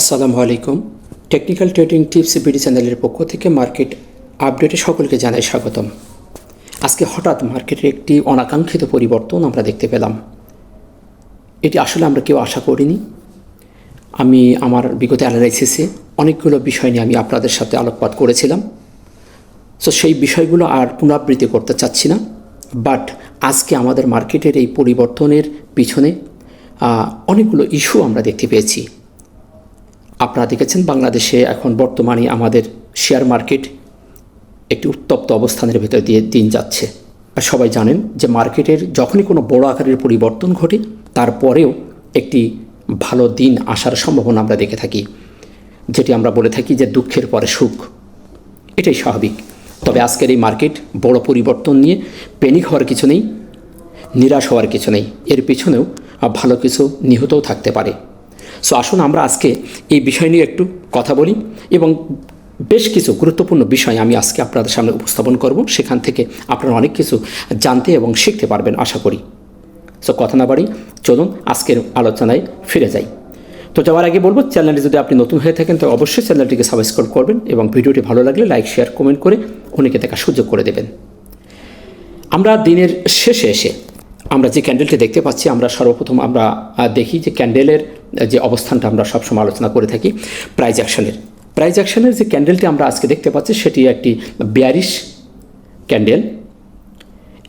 আসসালামু আলাইকুম। Technical trading tips BD চ্যানেলের পক্ষ থেকে মার্কেট আপডেটে সকলকে জানাই স্বাগতম। আজকে হঠাৎ মার্কেটের একটি অনাকাঙ্ক্ষিত পরিবর্তন আমরা দেখতে পেলাম। এটি আসলে আমরা কেউ আশা করিনি। আমি আমার বিগত অ্যানালাইসিসে অনেকগুলো বিষয় নিয়ে আমি আপনাদের সাথে আলোকপাত করেছিলাম। সো সেই বিষয়গুলো আর পুনরাবৃত্তি করতে চাচ্ছি না। বাট আজকে আমাদের মার্কেটের এই পরিবর্তনের পিছনে অনেকগুলো ইস্যু আমরা দেখতে পেয়েছি। আপনারা দেখেছেন বাংলাদেশে এখন বর্তমানে আমাদের শেয়ার মার্কেট একটি উত্তপ্ত অবস্থানের ভেতর দিয়ে দিন যাচ্ছে। আর সবাই জানেন যে মার্কেটের যখনই কোনো বড় আকারের পরিবর্তন ঘটে, তারপরেও একটি ভালো দিন আসার সম্ভাবনা আমরা দেখে থাকি, যেটি আমরা বলে থাকি যে দুঃখের পরে সুখ। এটাই স্বাভাবিক। তবে আজকের এই মার্কেট বড় পরিবর্তন নিয়ে পেনিক হওয়ার কিছু নেই, নিরাশ হওয়ার কিছু নেই। এর পিছনেও ভালো কিছু নিহতও থাকতে পারে। সো আসুন আমরা আজকে এই বিষয় নিয়ে একটু কথা বলি এবং বেশ কিছু গুরুত্বপূর্ণ বিষয় আমি আজকে আপনাদের সামনে উপস্থাপন করব। সেখান থেকে আপনারা অনেক কিছু জানতে এবং শিখতে পারবেন, আশা করি। সো কথা না বাড়ি, চলুন আজকের আলোচনায় ফিরে যাই। তো যাওয়ার আগে বলব, চ্যানেলটি যদি আপনি নতুন হয়ে থাকেন, তো অবশ্যই চ্যানেলটিকে সাবস্ক্রাইব করবেন এবং ভিডিওটি ভালো লাগলে লাইক, শেয়ার, কমেন্ট করে অনেকে দেখার সুযোগ করে দেবেন। আমরা দিনের শেষে এসে আমরা যে ক্যান্ডেলটি দেখতে পাচ্ছি, আমরা সর্বপ্রথম আমরা দেখি যে ক্যান্ডেলের যে অবস্থানটা আমরা সবসময় আলোচনা করে থাকি, প্রাইজ অ্যাকশনের। প্রাইজ অ্যাকশনের যে ক্যান্ডেলটি আমরা আজকে দেখতে পাচ্ছি, সেটি একটি বিয়ারিশ ক্যান্ডেল।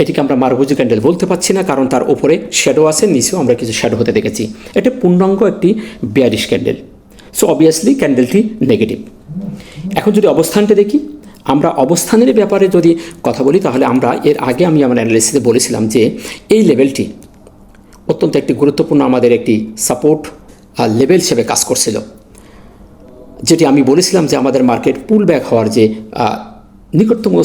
এটিকে আমরা মারভুজি ক্যান্ডেল বলতে পারছি না, কারণ তার ওপরে শ্যাডো আছে, নিচেও আমরা কিছু শ্যাডো হতে দেখেছি। এটা পূর্ণাঙ্গ একটি বিয়ারিশ ক্যান্ডেল। সো অবভিয়াসলি ক্যান্ডেলটি নেগেটিভ এখন যদি অবস্থানটা দেখি আমরা অবস্থানের ব্যাপারে যদি কথা বলি, তাহলে আমরা এর আগে আমি আমার অ্যানালিসিসে বলেছিলাম যে এই লেভেলটি অত্যন্ত একটি গুরুত্বপূর্ণ আমাদের একটি সাপোর্ট লেভেল হিসেবে কাজ করছিল। যেটি আমি বলেছিলাম যে আমাদের মার্কেট পুল ব্যাক হওয়ার যে নিকটতম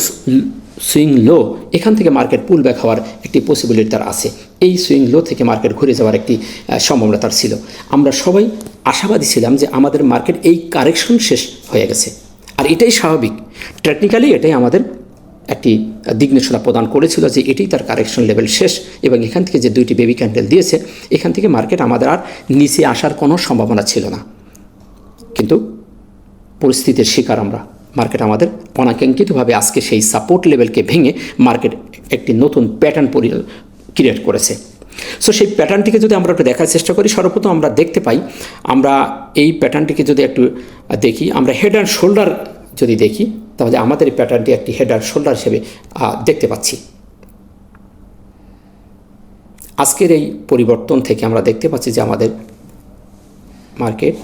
সুইং লো এখান থেকে মার্কেট পুল ব্যাক হওয়ার একটি পসিবিলিটি তার আছে। এই সুইং লো থেকে মার্কেট ঘুরে যাওয়ার একটি সম্ভাবনা তার ছিল। আমরা সবাই আশাবাদী ছিলাম যে আমাদের মার্কেট এই কারেকশন শেষ হয়ে গেছে। আর এটাই স্বাভাবিক। টেকনিক্যালি এটাই আমাদের একটি দিক নির্দেশনা প্রদান করেছিল যে এটাই তার কারেকশন লেভেল শেষ এবং এখান থেকে যে দুইটি বেবি ক্যান্ডেল দিয়েছে, এখান থেকে মার্কেট আমাদের আর নিচে আসার কোনো সম্ভাবনা ছিল না। কিন্তু পরিস্থিতির শিকার আমরা। মার্কেট আমাদের অনাকাঙ্ক্ষিতভাবে আজকে সেই সাপোর্ট লেভেলকে ভেঙে মার্কেট একটি নতুন প্যাটার্ন পরি ক্রিয়েট করেছে। সো সেই প্যাটার্নটিকে যদি আমরা একটু দেখার চেষ্টা করি, সর্বপ্রথম আমরা দেখতে পাই, আমরা এই প্যাটার্নটিকে যদি একটু দেখি, আমরা হেড অ্যান্ড শোল্ডার যদি দেখি তাহলে আমাদের এই প্যাটার্নটি একটি হেড অ্যান্ড শোল্ডার হিসেবে দেখতে পাচ্ছি। আজকের এই পরিবর্তন থেকে আমরা দেখতে পাচ্ছি যে আমাদের মার্কেট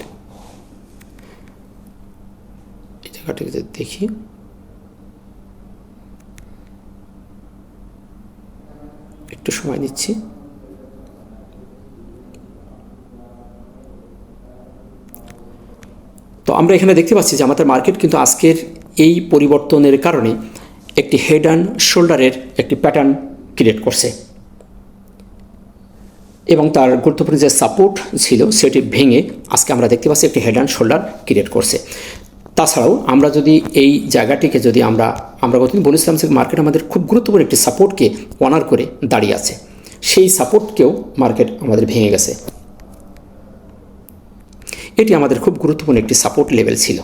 এই জায়গাটাকে দেখি, একটু সময় নিচ্ছি। তো আমরা এখানে দেখতে পাচ্ছি যে আমাদের মার্কেট কিন্তু আজকের এই পরিবর্তনের কারণে একটি হেড অ্যান্ড শোল্ডারের একটি প্যাটার্ন ক্রিয়েট করছে। এবং তার গুরুত্বপূর্ণ যে সাপোর্ট ছিল, সেটি ভেঙে আজকে আমরা দেখতে পাচ্ছি একটি হেড অ্যান্ড শোল্ডার ক্রিয়েট করছে। তাছাড়াও আমরা যদি এই জায়গাটিকে যদি আমরা আমরা গতদিন বলেছিলাম যে মার্কেট আমাদের খুব গুরুত্বপূর্ণ একটি সাপোর্টকে অনার করে দাঁড়িয়ে আছে। সেই সাপোর্টকেও মার্কেট আমাদের ভেঙে গেছে। এটি আমাদের খুব গুরুত্বপূর্ণ একটি সাপোর্ট লেভেল ছিল।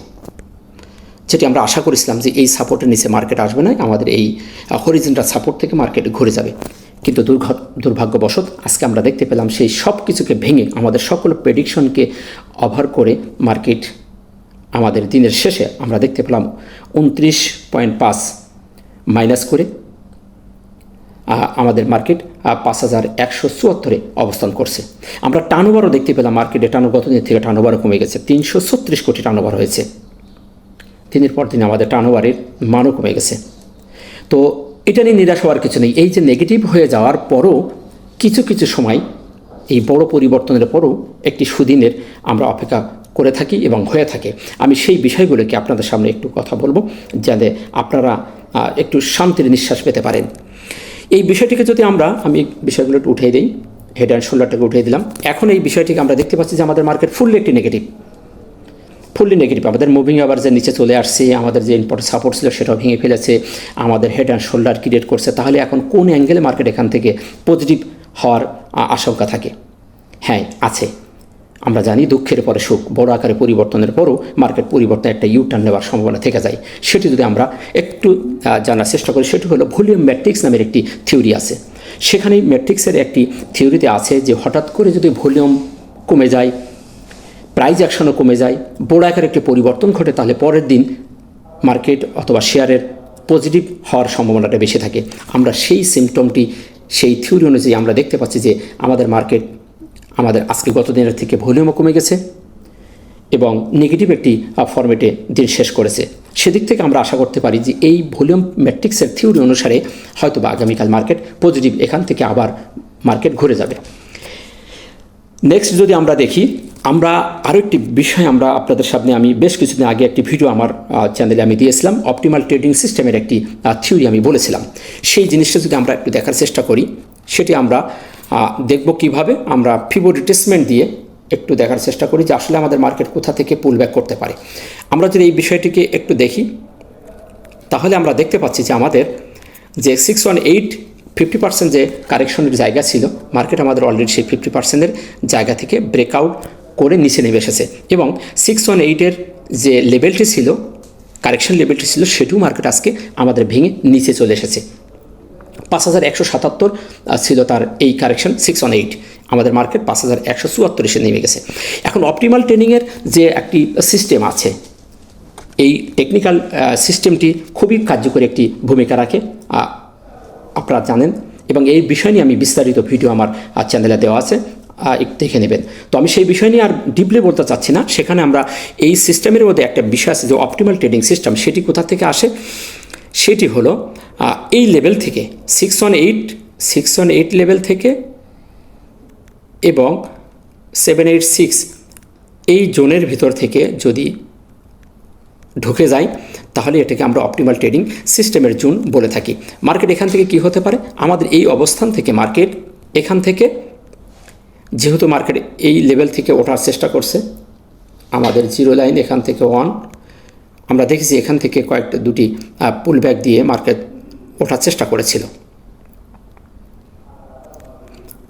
যেটি আমরা আশা করেছিলাম যে এই সাপোর্টের নিচে মার্কেট আসবে না, আমাদের এই হরিজেন্টাল সাপোর্ট থেকে মার্কেট ঘুরে যাবে। কিন্তু দুর্ভাগ্যবশত আজকে আমরা দেখতে পেলাম সেই সব কিছুকে ভেঙে আমাদের সকল প্রেডিকশনকে অভার করে মার্কেট আমাদের দিনের শেষে আমরা দেখতে পেলাম উনত্রিশ পয়েন্ট পাঁচ মাইনাস করে আমাদের মার্কেট পাঁচ হাজার একশো চুয়াত্তরে অবস্থান করছে। আমরা টার্নওভারও দেখতে পেলাম মার্কেটে টার্নো গতদিন থেকে টার্নওভারও কমে গেছে। তিনশো ছত্রিশ কোটি টার্নওভার হয়েছে। দিনের পর দিন আমাদের টার্নওভারের মানও কমে গেছে। তো এটা নিয়ে নিরাশ হওয়ার কিছু নেই। এই যে নেগেটিভ হয়ে যাওয়ার পরও কিছু কিছু সময় এই বড় পরিবর্তনের পরও একটি সুদিনের আমরা অপেক্ষা করে থাকি এবং হয়ে থাকে। আমি সেই বিষয়গুলোকে আপনাদের সামনে একটু কথা বলব যাতে আপনারা একটু শান্তির নিঃশ্বাস পেতে পারেন। এই বিষয়টিকে যদি আমরা, আমি বিষয়গুলো উঠিয়ে দিই হেড অ্যান্ড শোল্ডারটাকে উঠিয়ে দিলাম। এখন এই বিষয়টিকে আমরা দেখতে পাচ্ছি যে আমাদের মার্কেট ফুললি একটি নেগেটিভ ফুললি নেগেটিভ আমাদের মুভিং আবার যে নিচে চলে আসছে, আমাদের যে ইম্পর্টেন্ট সাপোর্ট ছিল সেটাও ভেঙে ফেলেছে, আমাদের হেড অ্যান্ড শোল্ডার ক্রিয়েট করছে, তাহলে এখন কোন অ্যাঙ্গেলে মার্কেট এখান থেকে পজিটিভ হওয়ার আশঙ্কা থাকে? হ্যাঁ আছে। আমরা জানি দুঃখের পরে সুখ, বড় আকারে পরিবর্তনের পরও মার্কেট পরিবর্তন একটা ইউ টার্ন নেওয়ার সম্ভাবনা থেকে যায়। সেটি যদি আমরা একটু জানার চেষ্টা করি, সেটি হলো ভলিউম ম্যাট্রিক্স নামের একটি থিওরি আছে। সেখানে ম্যাট্রিক্সের একটি থিওরিতে আছে যে হঠাৎ করে যদি ভলিউম কমে যায় প্রাইজ অ্যাকশনও কমে যায়। বড় আকার একটি পরিবর্তন ঘটে, তাহলে পরের দিন মার্কেট অথবা শেয়ারের পজিটিভ হওয়ার সম্ভাবনাটা বেশি থাকে। আমরা সেই সিমটমটি সেই থিওরি অনুযায়ী আমরা দেখতে পাচ্ছি যে আমাদের মার্কেট, আমাদের আজকে গত দিনের থেকে ভলিউমও কমে গেছে এবং নেগেটিভ একটি ফরম্যাটে দিন শেষ করেছে। সেদিক থেকে আমরা আশা করতে পারি যে এই ভলিউম ম্যাট্রিক্সের থিওরি অনুসারে হয়তো বা আগামীকাল মার্কেট পজিটিভ এখান থেকে আবার মার্কেট ঘুরে যাবে। নেক্সট যদি আমরা দেখি আমরা আরও একটি বিষয় আমরা আপনাদের সামনে আমি বেশ কিছুদিন আগে একটি ভিডিও আমার চ্যানেলে আমি দিয়েছিলাম। অপটিমাল ট্রেডিং সিস্টেমের একটি থিওরি আমি বলেছিলাম। সেই জিনিসটা যদি আমরা একটু দেখার চেষ্টা করি, সেটি আমরা দেখব কীভাবে। আমরা ফিবো রিটেসমেন্ট দিয়ে একটু দেখার চেষ্টা করি যে আসলে আমাদের মার্কেট কোথা থেকে পুল ব্যাক করতে পারে। আমরা যদি এই বিষয়টিকে একটু দেখি, তাহলে আমরা দেখতে পাচ্ছি যে আমাদের যে six one eight fifty percent যে কারেকশনের জায়গা ছিল মার্কেট আমাদের অলরেডি সেই ফিফটি পার্সেন্টের জায়গা থেকে ব্রেকআউট করে নিচে নেমে এসেছে। এবং সিক্স ওয়ান এইটের যে লেভেলটি ছিল কারেকশন লেভেলটি ছিল, সেটিও মার্কেট আজকে আমাদের ভেঙে নিচে চলে এসেছে। পাঁচ হাজার একশো সাতাত্তর ছিল তার এই কারেকশন সিক্স ওয়ান এইট আমাদের মার্কেট পাঁচ হাজার একশো চুয়াত্তর এসে নেমে গেছে। এখন অপটিমাল ট্রেনিংয়ের যে একটি সিস্টেম আছে, এই টেকনিক্যাল সিস্টেমটি খুবই কার্যকরী একটি ভূমিকা রাখে আপনারা জানেন। এবং এই বিষয় নিয়ে আমি বিস্তারিত ভিডিও আমার চ্যানেলে দেওয়া আছে। দেখে নেবেন। তো আমি সেই বিষয় নিয়ে আর ডিপলি বলতে চাচ্ছি না। সেখানে আমরা এই সিস্টেমের মধ্যে একটা বিষয় আছে যে অপটিমাল ট্রেডিং সিস্টেম সেটি কোথা থেকে আসে? সেটি হলো এই লেভেল থেকে six one eight six one eight level থেকে এবং সেভেন এইট সিক্স এই জোনের ভিতর থেকে যদি ঢুকে যায় তাহলে এটাকে আমরা অপটিমাল ট্রেডিং সিস্টেমের জোন বলে থাকি। মার্কেট এখান থেকে কি হতে পারে? আমাদের এই অবস্থান থেকে মার্কেট এখান থেকে যেহেতু মার্কেট এই লেভেল থেকে ওঠার চেষ্টা করছে, আমাদের জিরো লাইন এখান থেকে ওয়ান আমরা দেখেছি এখান থেকে কয়েকটা দুটি পুল ব্যাক দিয়ে মার্কেট ওঠার চেষ্টা করেছিল।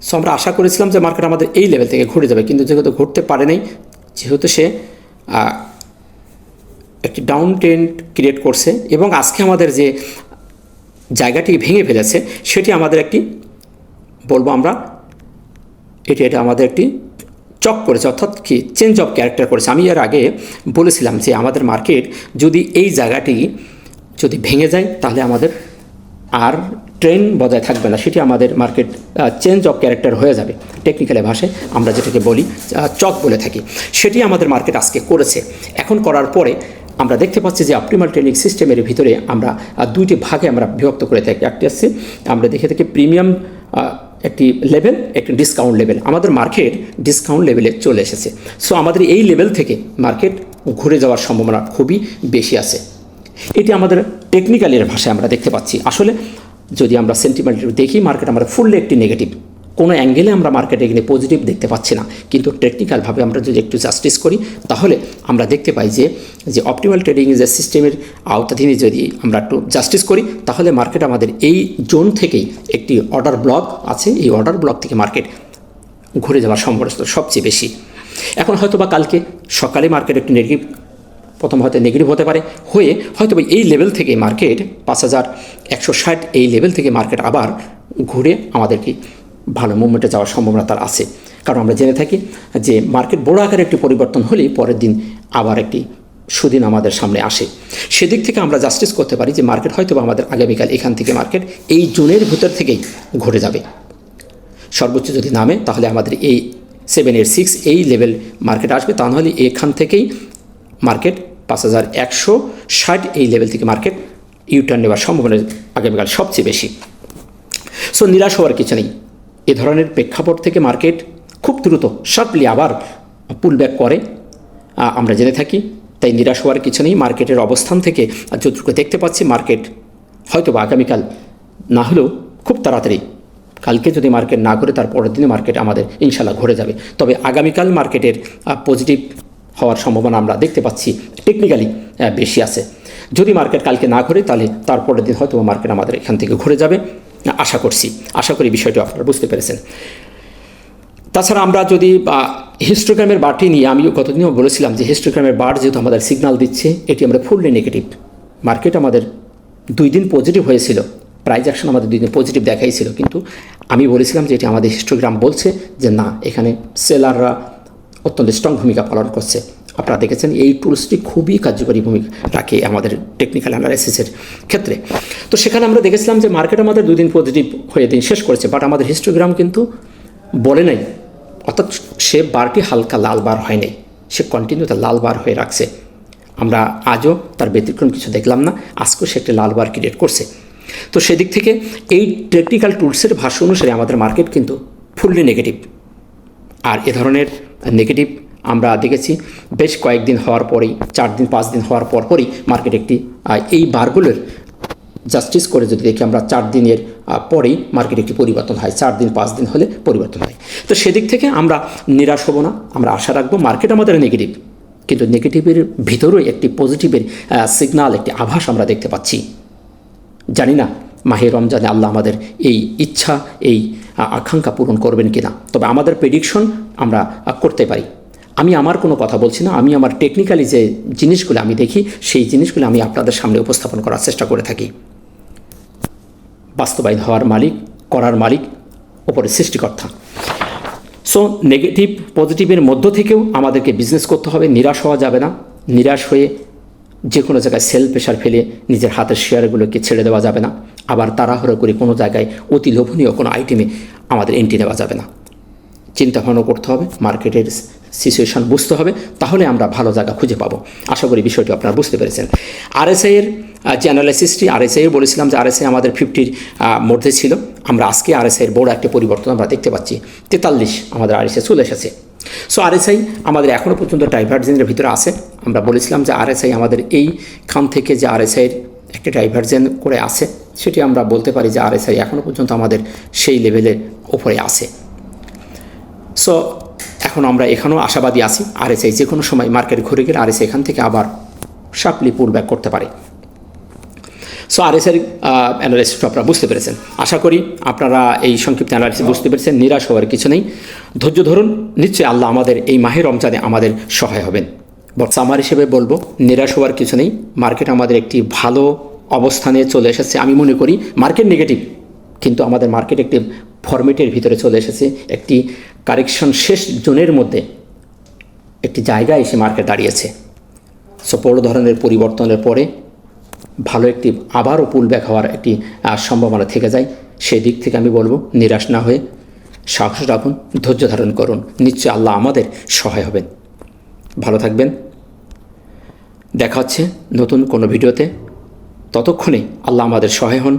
সো আমরা আশা করেছিলাম যে মার্কেট আমাদের এই লেভেল থেকে ঘুরে যাবে, কিন্তু যেহেতু ঘুরতে পারে নাই, যেহেতু সে একটি ডাউন ট্রেন্ড ক্রিয়েট করছে এবং আজকে আমাদের যে জায়গাটি ভেঙে ফেলেছে, সেটি আমাদের একটি বলব আমরা এটি এটা আমাদের একটি চক করেছে, অর্থাৎ কি চেঞ্জ অফ ক্যারেক্টার করেছে। আমি এর আগে বলেছিলাম যে আমাদের মার্কেট যদি এই জায়গাটি যদি ভেঙে যায়, তাহলে আমাদের আর ট্রেন বজায় থাকবে না। সেটি আমাদের মার্কেট চেঞ্জ অফ ক্যারেক্টার হয়ে যাবে। টেকনিক্যালি ভাষায় আমরা যেটাকে বলি চক বলে থাকি। সেটি আমাদের মার্কেট আজকে করেছে। এখন করার পরে আমরা দেখতে পাচ্ছি যে অপটিমাল ট্রেনিং সিস্টেমের ভিতরে আমরা দুইটি ভাগে আমরা বিভক্ত করে থাকি। একটি হচ্ছে আমরা দেখে থাকি প্রিমিয়াম একটি লেভেল, একটি ডিসকাউন্ট লেভেল আমাদের মার্কেট ডিসকাউন্ট লেভেলে চলে এসেছে। সো আমাদের এই লেভেল থেকে মার্কেট ঘুরে যাওয়ার সম্ভাবনা খুবই বেশি আছে। এটি আমাদের টেকনিক্যালের ভাষায় আমরা দেখতে পাচ্ছি। আসলে যদি আমরা সেন্টিমেন্ট দেখি মার্কেট আমাদের ফুললে একটি নেগেটিভ কোনো অ্যাঙ্গেলে আমরা মার্কেটে এখানে পজিটিভ দেখতে পাচ্ছি না। কিন্তু টেকনিক্যালভাবে আমরা যদি একটু জাস্টিস করি, তাহলে আমরা দেখতে পাই যে যে অপটিমাল ট্রেডিং যে সিস্টেমের আওতাধীনে যদি আমরা একটু জাস্টিস করি, তাহলে মার্কেট আমাদের এই জোন থেকেই একটি অর্ডার ব্লক আছে। এই অর্ডার ব্লক থেকে মার্কেট ঘুরে যাওয়ার সম্ভাবনা সবচেয়ে বেশি। এখন হয়তো বা কালকে সকালে মার্কেট একটু নেগেটিভ প্রথম হয়তো নেগেটিভ হতে পারে। হয়ে হয়তো বা এই লেভেল থেকে মার্কেট পাঁচ হাজার একশো ষাট, এই লেভেল থেকে মার্কেট আবার ঘুরে আমাদেরকে ভালো মুভমেন্টে যাওয়ার সম্ভাবনা তার আছে। কারণ আমরা জেনে থাকি যে মার্কেট বড় আকারে একটি পরিবর্তন হলেই পরের দিন আবার একটি সুদিন আমাদের সামনে আসে। সেদিক থেকে আমরা জাস্টিস করতে পারি যে মার্কেট হয়তো আমাদের আগামীকাল এখান থেকে মার্কেট এই জুনের ভিতর থেকেই ঘুরে যাবে। সর্বোচ্চ যদি নামে, তাহলে আমাদের এই সেভেন এইট সিক্স এই লেভেল মার্কেট আসবে। তা নাহলে এখান থেকেই মার্কেট পাঁচ হাজার একশো ষাট এই লেভেল থেকে মার্কেট ইউটার্ন নেওয়ার সম্ভাবনা আগামীকাল সবচেয়ে বেশি। সো নিরাশ হওয়ার কিছু নেই। এ ধরনের প্রেক্ষাপট থেকে মার্কেট খুব দ্রুত শার্পলি আবার পুল ব্যাক করে। আমরা জেনে থাকি, তাই নিরাশ হওয়ার কিছু নেই। মার্কেটের অবস্থান থেকে যতটুকু দেখতে পাচ্ছি, মার্কেট হয়তো বা আগামীকাল না হলেও খুব তাড়াতাড়ি, কালকে যদি মার্কেট না করে তার পরের দিনে মার্কেট আমাদের ইনশাল্লাহ ঘুরে যাবে। তবে আগামীকাল মার্কেটের পজিটিভ হওয়ার সম্ভাবনা আমরা দেখতে পাচ্ছি টেকনিক্যালি বেশি আছে। যদি মার্কেট কালকে না ঘুরে, তাহলে তারপরের দিন হয়তো মার্কেট আমাদের এখান থেকে ঘুরে যাবে। আশা করছি, আশা করি বিষয়টি আপনারা বুঝতে পেরেছেন। তাছাড়া আমরা যদি হিস্টোগ্রামের বারটি নিয়ে আমি গতদিনও বলেছিলাম যে হিস্টোগ্রামের বার যেহেতু আমাদের সিগনাল দিচ্ছে, এটি আমরা ফুললি নেগেটিভ মার্কেট আমাদের দুই দিন পজিটিভ হয়েছিল প্রাইজ অ্যাকশন আমাদের দুই দিন পজিটিভ দেখাইছিল, কিন্তু আমি বলেছিলাম যে এটি আমাদের হিস্টোগ্রাম বলছে যে না, এখানে সেলাররা অত্যন্ত স্ট্রং ভূমিকা পালন করছে। আপনারা দেখেছেন, এই টুলসটি খুবই কার্যকরী ভূমিকা রাখে আমাদের টেকনিক্যাল অ্যানালাইসিসের ক্ষেত্রে। তো সেখানে আমরা দেখেছিলাম যে মার্কেট আমাদের দুদিন পজিটিভ হয়ে দিন শেষ করেছে বাট আমাদের হিস্টোগ্রাম কিন্তু বলে নাই। অর্থাৎ সে বারটি হালকা লাল বার হয় নাই, সে কন্টিনিউ তার লাল বার হয়ে রাখছে। আমরা আজও তার ব্যতিক্রম কিছু দেখলাম না, আজকেও সে একটি লাল বার ক্রিয়েট করছে। তো সেদিক থেকে এই টেকনিক্যাল টুলসের ভাষ্য অনুসারে আমাদের মার্কেট কিন্তু ফুললি নেগেটিভ আর এ ধরনের নেগেটিভ আমরা দেখেছি বেশ কয়েকদিন হওয়ার পরেই, চার দিন, পাঁচ দিন হওয়ার পর পরই মার্কেট একটি এই বারগুলোর জাস্টিস করে যদি দেখি আমরা, চার দিনের পরেই মার্কেট একটি পরিবর্তন হয়। চার দিন, পাঁচ দিন হলে পরিবর্তন হয়। তো সেদিক থেকে আমরা নিরাশ হব না। আমরা আশা রাখব মার্কেট আমাদের নেগেটিভ কিন্তু নেগেটিভের ভিতরেই একটি পজিটিভের সিগনাল একটি আভাস আমরা দেখতে পাচ্ছি। জানি না, মাহে রমজানে আল্লাহ আমাদের এই ইচ্ছা, এই আকাঙ্ক্ষা পূরণ করবেন কিনা। তবে আমাদের প্রেডিকশন আমরা করতে পারি। আমি আমার কোনো কথা বলছি না, আমি আমার টেকনিক্যালি যে জিনিসগুলো আমি দেখি, সেই জিনিসগুলো আমি আপনাদের সামনে উপস্থাপন করার চেষ্টা করে থাকি। বাস্তবায়ন হওয়ার মালিক, করার মালিক, ওপরে সৃষ্টিকর্তা। সো নেগেটিভ পজিটিভের মধ্য থেকেও আমাদেরকে বিজনেস করতে হবে, নিরাশ হওয়া যাবে না। নিরাশ হয়ে যে কোনো জায়গায় সেল প্রেশার ফেলে নিজের হাতের শেয়ারগুলোকে ছেড়ে দেওয়া যাবে না। আবার তাড়াহুড়ো করে কোনো জায়গায় অতি লোভনীয় কোনো আইটেমে আমাদের এন্ট্রি নেওয়া যাবে না। চিন্তা ভাবনা করতে হবে, মার্কেটের সিচুয়েশন বুঝতে হবে, তাহলে আমরা ভালো জায়গা খুঁজে পাবো। আশা করি বিষয়টি আপনারা বুঝতে পেরেছেন। আরএসআই এর যে অ্যানালাইসিসটি আরএসআই এর বলেছিলাম যে আরএসআই আমাদের ফিফটির মধ্যে ছিল। আমরা আজকে আরএসআই এর বড় একটা পরিবর্তন আমরা দেখতে পাচ্ছি। তেতাল্লিশ আমাদের আরএসআই চলে এসেছে। সো আরএসআই আমাদের এখনও পর্যন্ত ডাইভার্জেন্সের ভিতরে আছে। আমরা বলেছিলাম যে আরএসআই আমাদের এই খান থেকে যে আরএসআই এর একটা ডাইভার্জেন করে আছে, সেটি আমরা বলতে পারি যে আরএসআই এখনও পর্যন্ত আমাদের সেই লেভেলের ওপরে আছে। সো এখন আমরা এখানেও আশাবাদী আছি আর এস যে কোনো সময় মার্কেট ঘুরে গেলে আর এস এখান থেকে আবার শার্পলি পুল ব্যাক করতে পারে। সো আর এস এর অ্যানালাইসিস আপনারা বুঝতে পেরেছেন। আশা করি আপনারা এই সংক্ষিপ্ত অ্যানালাইসিস বুঝতে পেরেছেন, নিরাশ হওয়ার কিছু নেই। ধৈর্য ধরুন, নিশ্চয়ই আল্লাহ আমাদের এই মাহের রমজানে আমাদের সহায় হবেন। বট আমার হিসেবে বলব, নিরাশ হওয়ার কিছু নেই। মার্কেট আমাদের একটি ভালো অবস্থানে চলে এসেছে। আমি মনে করি মার্কেট নেগেটিভ কিন্তু আমাদের মার্কেট একটি ফরম্যাটের ভিতরে চলে এসেছে। একটি কারেকশন শেষ জোনের মধ্যে একটি জায়গায় এসে মার্কেট দাঁড়িয়েছে। সো বড় ধরনের পরিবর্তনের পরে ভালো একটি, আবারও পুল ব্যাক হওয়ার একটি সম্ভাবনা থেকে যায়। সেই দিক থেকে আমি বলব, নিরাশ না হয়ে সাহস রাখুন, ধৈর্য ধারণ করুন। নিশ্চয় আল্লাহ আমাদের সহায় হবেন। ভালো থাকবেন। দেখা হচ্ছে নতুন কোনো ভিডিওতে। ততক্ষণে আল্লাহ আমাদের সহায় হন।